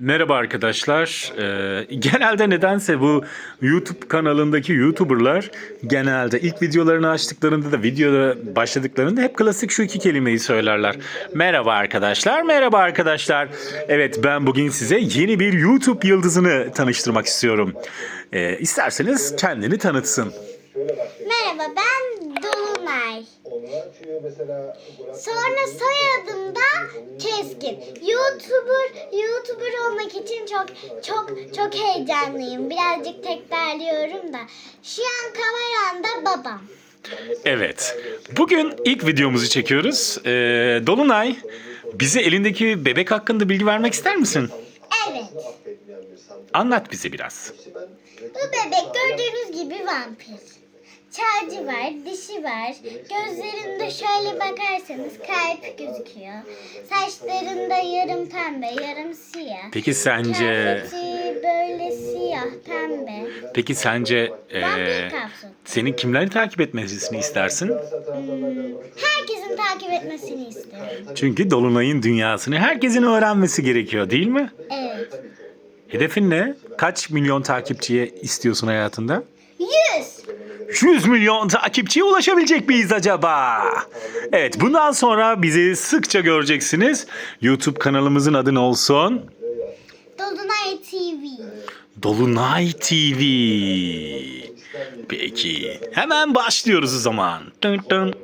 Merhaba arkadaşlar. Ee, genelde nedense bu YouTube kanalındaki YouTuber'lar genelde ilk videolarını açtıklarında da videoda başladıklarında hep klasik şu iki kelimeyi söylerler. Merhaba arkadaşlar, merhaba arkadaşlar. Evet ben bugün size yeni bir YouTube yıldızını tanıştırmak istiyorum. Ee, isterseniz kendini tanıtsın. Merhaba ben Dolunay. Sonra soyadım da Keskin. YouTuber YouTuber olmak için çok çok çok heyecanlıyım. Birazcık tekrarlıyorum da. Şu an kameramda babam. Evet. Bugün ilk videomuzu çekiyoruz. Ee, Dolunay, bize elindeki bebek hakkında bilgi vermek ister misin? Evet. Anlat bize biraz. Bu bebek gördüğünüz gibi vampir. Çarcı var, dişi var. Gözlerinde şöyle bakarsanız kalp gözüküyor. Saçlarında yarım pembe, yarım siyah. Peki sence Kıyafeti böyle siyah, pembe. peki sence kapsül. senin kimleri takip etmesini istersin? Herkesin takip etmesini istiyorum. Çünkü Dolunay'ın dünyasını herkesin öğrenmesi gerekiyor değil mi? Evet. Hedefin ne? Kaç milyon takipçiye istiyorsun hayatında? Yüz. 100 milyon takipçiye ulaşabilecek miyiz acaba? Evet bundan sonra bizi sıkça göreceksiniz. YouTube kanalımızın adı ne olsun? Dolunay TV. Dolunay TV. Peki hemen başlıyoruz o zaman. Dın dın.